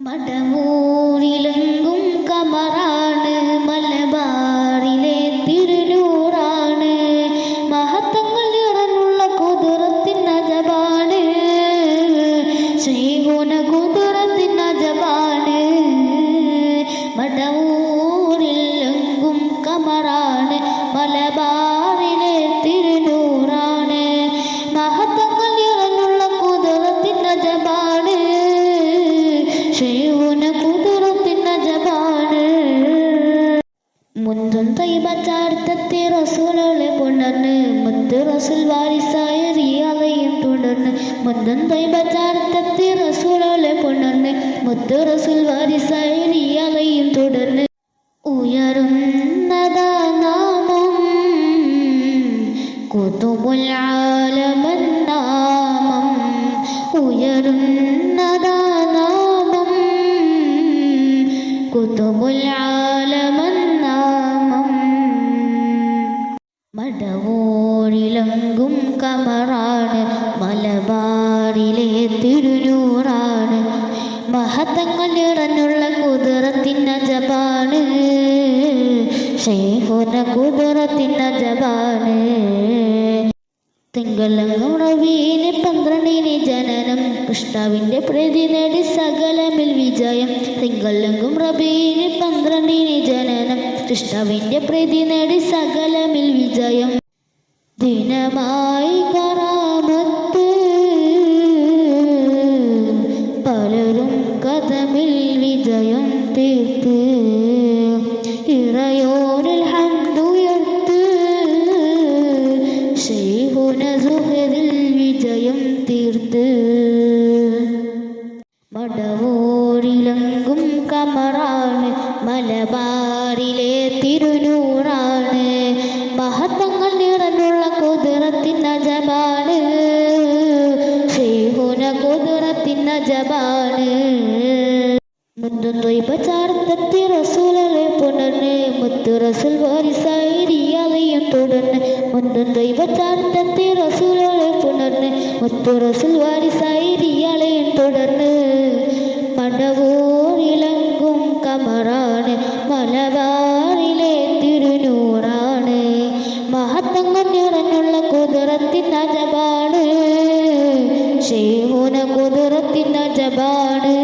മടമൂരിലെങ്കും കമറാണ് മുന്തും തൈബ ചാർത്തത്തെ റസൂലുകളെ പുണർന്ന് മുത്ത് റസൂൽ വാരിസായ റിയാലയും തുടർന്ന് മുന്തും തൈബ ചാർത്തത്തെ റസൂലുകളെ പുണർന്ന് മുത്ത് റസൂൽ വാരിസായ റിയാലയും തുടർന്ന്. ഉയരുന്നതാ നാമം കുതുബുൽ ആലമൻ നാമം. ഉയരുന്നതാ നാമം കുതുബുൽ മടവോഴിലങ്കും കമറാണ് മലബാറിലെ തിരുനൂറാണ്. മഹത്തങ്ങൾ നിറഞ്ഞുള്ള ഷേഖുന കുതിരത്തിൻ അജബാണ്. തിങ്കളങ്ങുണവീന് പന്ത്രണ്ടിന് ജനനം കൃഷ്ണാവിന്റെ പ്രതി സകലമിൽ വിജയം. തിങ്കളങ്ങും റബീന് കൃഷ്ണാവിന്റെ പ്രതി നേടി സകലമിൽ വിജയം. ദിനമായി കറാമത്ത് പലരും കഥമിൽ വിജയം തീർത്ത് ഇറയോരിൽ ഹന്തുയർത്ത് ഷെയ്ഹുന സുഹരിൽ വിജയം തീർത്ത് മടവോരിലങ്കും കമറാണ് മലബാറിലെ തിരുനൂറാണ്. മഹത്വങ്ങൾ നിറഞ്ഞുള്ള കുതിരത്തിൻ അജബാണ് ശ്രീഹുന കുതിരത്തിൻ അജബാണ് മുന്തും തൊയ്ബ ചാർത്തത്തി റസൂലലെ പുണർന്ന് മുത്തു റസൂൽ വാരിസായി റിയാലയും തുടർന്ന് മുന്തും തൊയ്ബ ചാർത്തത്തി റസൂലലെ പുണർന്ന് മുത്തു റസൂൽ വാരിസായി റിയാലയും തുടർന്ന് കമറാണ് മലബാറിലെ തിരുനൂറാണ്. മഹത്വങ്ങൾ നിറഞ്ഞുള്ള കുതിരത്തിൻ അജബാണ് അജബാണ്